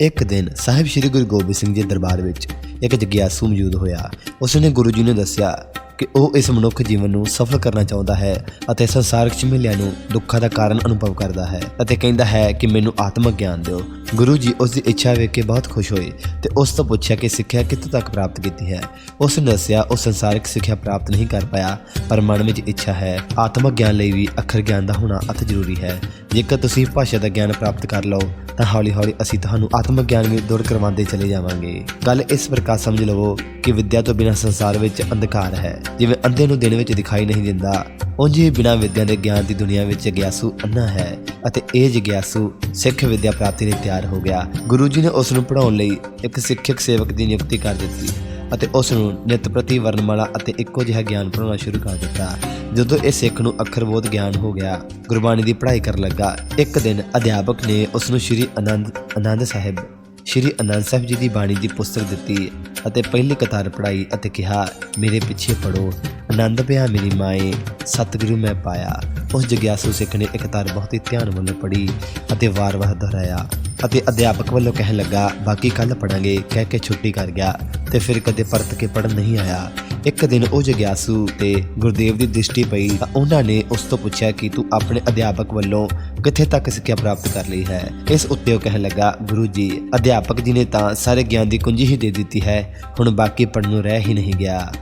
ਇੱਕ ਦਿਨ ਸਾਹਿਬ ਸ੍ਰੀ ਗੁਰੂ ਗੋਬਿੰਦ ਸਿੰਘ ਜੀ ਦਰਬਾਰ ਵਿੱਚ ਇੱਕ ਜਗਿਆਸੂ ਮੌਜੂਦ ਹੋਇਆ। ਉਸ ਨੇ ਗੁਰੂ ਜੀ ਨੂੰ ਦੱਸਿਆ ਕਿ ਉਹ ਇਸ ਮਨੁੱਖ ਜੀਵਨ ਨੂੰ ਸਫਲ ਕਰਨਾ ਚਾਹੁੰਦਾ ਹੈ ਅਤੇ ਸੰਸਾਰਕ ਝਮੇਲਿਆਂ ਨੂੰ ਦੁੱਖਾਂ ਦਾ ਕਾਰਨ ਅਨੁਭਵ ਕਰਦਾ ਹੈ ਅਤੇ ਕਹਿੰਦਾ ਹੈ ਕਿ ਮੈਨੂੰ ਆਤਮਿਕ ਗਿਆਨ ਦਿਓ। ਗੁਰੂ ਜੀ ਉਸ ਦੀ ਇੱਛਾ ਵੇਖ ਕੇ ਬਹੁਤ ਖੁਸ਼ ਹੋਏ ਤੇ ਉਸ ਤੋਂ ਪੁੱਛਿਆ ਕਿ ਸਿੱਖਿਆ ਕਿੱਥੋਂ ਤੱਕ ਪ੍ਰਾਪਤ ਕੀਤੀ ਹੈ। ਉਸ ਨੇ ਦੱਸਿਆ, ਉਹ ਸੰਸਾਰਿਕ ਸਿੱਖਿਆ ਪ੍ਰਾਪਤ ਨਹੀਂ ਕਰ ਪਾਇਆ, ਪਰ ਮਨ ਵਿੱਚ ਇੱਛਾ ਹੈ। ਆਤਮਿਕ ਗਿਆਨ ਲਈ ਵੀ ਅੱਖਰ ਗਿਆਨ ਦਾ ਹੋਣਾ ਅਤ ਜ਼ਰੂਰੀ ਹੈ। ਜੇਕਰ ਤੁਸੀਂ ਭਾਸ਼ਾ ਦਾ ਗਿਆਨ ਪ੍ਰਾਪਤ ਕਰ ਲਓ ਤਾਂ ਹੌਲੀ-ਹੌਲੀ ਅਸੀਂ ਤੁਹਾਨੂੰ ਆਤਮਿਕ ਗਿਆਨ ਵੀ ਦੂਰ ਕਰਵਾਉਂਦੇ ਚਲੇ ਜਾਵਾਂਗੇ। ਗੱਲ ਇਸ ਪ੍ਰਕਾਰ ਸਮਝ ਲਵੋ ਕਿ ਵਿਦਿਆ ਤੋਂ ਬਿਨਾਂ ਸੰਸਾਰ ਵਿੱਚ ਅੰਧਕਾਰ ਹੈ। ਜਿਵੇਂ ਅੰਧੇ ਨੂੰ ਦਿਨ ਵਿੱਚ ਦਿਖਾਈ ਨਹੀਂ ਦਿੰਦਾ, ਉਂਝ ਬਿਨਾਂ ਵਿਦਿਆ ਦੇ ਗਿਆਨ ਦੀ ਦੁਨੀਆ ਵਿੱਚ ਜਗਿਆਸੂ ਅੰਨਾ ਹੈ ਅਤੇ ਇਹ ਜਗਿਆਸੂ ਸਿੱਖ ਵਿਦਿਆ ਪ੍ਰਾਪਤੀ ਲਈ ਤਿਆਰ ਹੋ ਗਿਆ। ਗੁਰੂ ਜੀ ਨੇ ਉਸ ਨੂੰ ਪੜ੍ਹਾਉਣ ਲਈ ਇੱਕ ਸਿੱਖਿਅਕ ਸੇਵਕ ਦੀ ਨਿਯੁਕਤੀ ਕਰ ਦਿੱਤੀ। ਅਤੇ ਉਸ ਨੂੰ ਨਿਤ ਪ੍ਰਤੀ ਵਰਣਮਾਲਾ ਅਤੇ ਇੱਕੋ ਜਿਹਾ ਗਿਆਨ ਪੜਾਉਣਾ ਸ਼ੁਰੂ ਕਰ ਦਿੱਤਾ। ਜਦੋਂ ਇਹ ਸਿੱਖ ਨੂੰ ਅੱਖਰਬੋਧ ਗਿਆਨ ਹੋ ਗਿਆ, ਗੁਰਬਾਣੀ ਦੀ ਪੜ੍ਹਾਈ ਕਰਨ ਲੱਗਾ, ਇੱਕ ਦਿਨ ਅਧਿਆਪਕ ਨੇ ਉਸ ਨੂੰ ਸ਼੍ਰੀ ਆਨੰਦ ਆਨੰਦ ਸਾਹਿਬ, ਸ਼੍ਰੀ ਅਨੰਦ ਸਾਹਿਬ ਜੀ ਦੀ ਬਾਣੀ ਦੀ ਪੁਸਤਕ ਦਿੱਤੀ ਅਤੇ ਪਹਿਲੀ ਕਤਾਰ ਪੜਾਈ ਅਤੇ ਕਿਹਾ, ਮੇਰੇ ਪਿੱਛੇ ਪੜੋ ਆਨੰਦ ਪਿਆ ਮੇਰੀ ਮਾਏ, ਸਤਿਗੁਰੂ ਮੈਂ ਪਾਇਆ। ਉਸ ਜਗਿਆਸੂ ਸਿੱਖ ਨੇ ਇੱਕ ਕਤਾਰ ਬਹੁਤ ਹੀ ਧਿਆਨ ਵੱਲੋਂ ਪੜ੍ਹੀ ਅਤੇ ਵਾਰ-ਵਾਰ ਦੁਹਰਾਇਆ। ਅਤੇ ਅਧਿਆਪਕ ਵੱਲੋਂ ਕਹਿਣ ਲੱਗਾ, ਬਾਕੀ ਕੱਲ ਪੜਾਂਗੇ ਕਹਿ ਕੇ ਛੁੱਟੀ ਕਰ ਗਿਆ ਤੇ ਫਿਰ ਕਦੇ ਪਰਤ ਕੇ ਪੜਨ ਨਹੀਂ ਆਇਆ। ਇੱਕ ਦਿਨ ਉਹ ਜਗਿਆਸੂ ਤੇ ਗੁਰਦੇਵ ਦੀ ਦ੍ਰਿਸ਼ਟੀ ਪਈ। ਤਾਂ ਉਹਨਾਂ ਨੇ ਉਸ ਤੋਂ ਪੁੱਛਿਆ ਕਿ ਤੂੰ ਆਪਣੇ ਅਧਿਆਪਕ ਵੱਲੋਂ ਕਿੱਥੇ ਤੱਕ ਸਿੱਖਿਆ ਪ੍ਰਾਪਤ ਕਰ ਲਈ ਹੈ? ਇਸ ਉੱਤੇ ਉਹ ਕਹਿਣ ਲੱਗਾ, ਗੁਰੂ ਜੀ, ਅਧਿਆਪਕ ਜੀ ਨੇ ਤਾਂ ਸਾਰੇ ਗਿਆਨ ਦੀ ਕੁੰਜੀ ਹੀ ਦੇ ਦਿੱਤੀ ਹੈ। ਹੁਣ ਬਾਕੀ ਪੜਨ ਨੂੰ ਰਹਿ ਹੀ ਨਹੀਂ ਗਿਆ।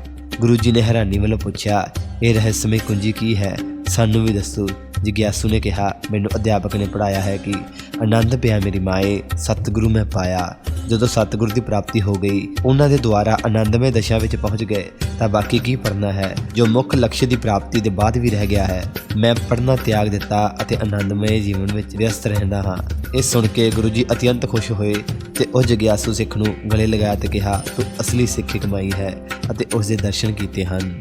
ਗੁਰੂ ਜੀ ਨੇ ਹੈਰਾਨੀ ਵੱਲੋਂ ਪੁੱਛਿਆ, ਇਹ ਰਹੱਸਮਈ ਕੁੰਜੀ ਕੀ ਹੈ? ਸਾਨੂੰ ਵੀ ਦੱਸੋ। ਜਿਗਿਆਸੂ ਨੇ ਕਿਹਾ ਮੈਨੂੰ ਅਧਿਆਪਕ ਨੇ ਪੜਾਇਆ ਹੈ ਕਿ ਆਨੰਦ ਪਿਆ ਮੇਰੀ ਮਾਏ ਸਤਿਗੁਰੂ ਮੈਂ ਪਾਇਆ ਜਦੋਂ ਸਤਿਗੁਰੂ ਦੀ ਪ੍ਰਾਪਤੀ ਹੋ ਗਈ ਉਹਨਾਂ ਦੇ ਦੁਆਰਾ ਆਨੰਦਮय ਦਸ਼ਾ ਵਿੱਚ ਪਹੁੰਚ ਗਏ ਤਾਂ ਬਾਕੀ ਕੀ ਪੜਨਾ ਹੈ ਜੋ ਮੁੱਖ ਲਕਸ਼ ਦੀ ਪ੍ਰਾਪਤੀ ਦੇ ਬਾਅਦ ਵੀ ਰਹਿ ਗਿਆ ਹੈ ਮੈਂ ਪੜਨਾ ਤਿਆਗ ਦਿੱਤਾ ਅਤੇ ਆਨੰਦਮय ਜੀਵਨ ਵਿੱਚ ਵਿਅਸਤ ਰਹਿੰਦਾ ਹਾਂ ਇਹ ਸੁਣ ਕੇ ਗੁਰੂ ਜੀ ਅਤਿਅੰਤ ਖੁਸ਼ ਹੋਏ ਤੇ ਉਹ ਜਗਿਆਸੂ ਸਿੱਖ ਨੂੰ ਗਲੇ ਲਗਾਇਆ ਤੇ ਕਿਹਾ ਤੂੰ ਅਸਲੀ ਸਿੱਖੀ ਕਮਾਈ ਹੈ ਅਤੇ ਉਸ ਦੇ ਦਰਸ਼ਨ ਕੀਤੇ ਹਨ